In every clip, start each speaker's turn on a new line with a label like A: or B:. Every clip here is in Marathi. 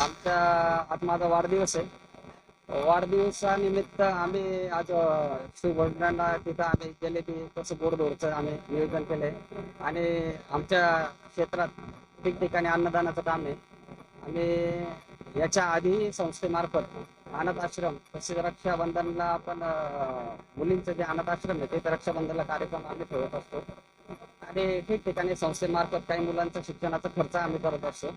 A: आमच्या आज माझा वाढदिवस आहे. वाढदिवसानिमित्त आम्ही आज शिवभोजनाला तिथं आम्ही जिलेबी तसं गोडधोडचं आम्ही नियोजन केलंय. आणि आमच्या क्षेत्रात ठिकठिकाणी अन्नदानाचं काम आहे. आम्ही याच्या आधी संस्थेमार्फत अनाथ आश्रम तसेच रक्षाबंधनला आपण मुलींचं जे अनाथ आश्रम आहे ते रक्षाबंधनला कार्यक्रम आम्ही ठेवत असतो. आणि ठिकठिकाणी संस्थेमार्फत काही मुलांचा शिक्षणाचा खर्च आम्ही करत असतो.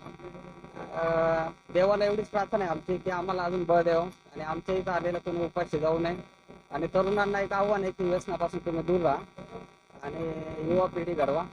A: देवाला एवढीच प्रार्थना आहे. आमची की आम्हाला अजून बळ द्यावं आणि आमच्या इथं आलेलं कोणी उपाशी जाऊ नये. आणि तरुणांना एक आव्हान आहे की व्यसनापासून तुम्ही दूर राहा आणि युवा पिढी घडवा.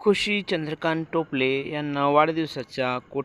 B: खुशी चंद्रकांत टोपले यांना वाढदिवसाच्या कोटी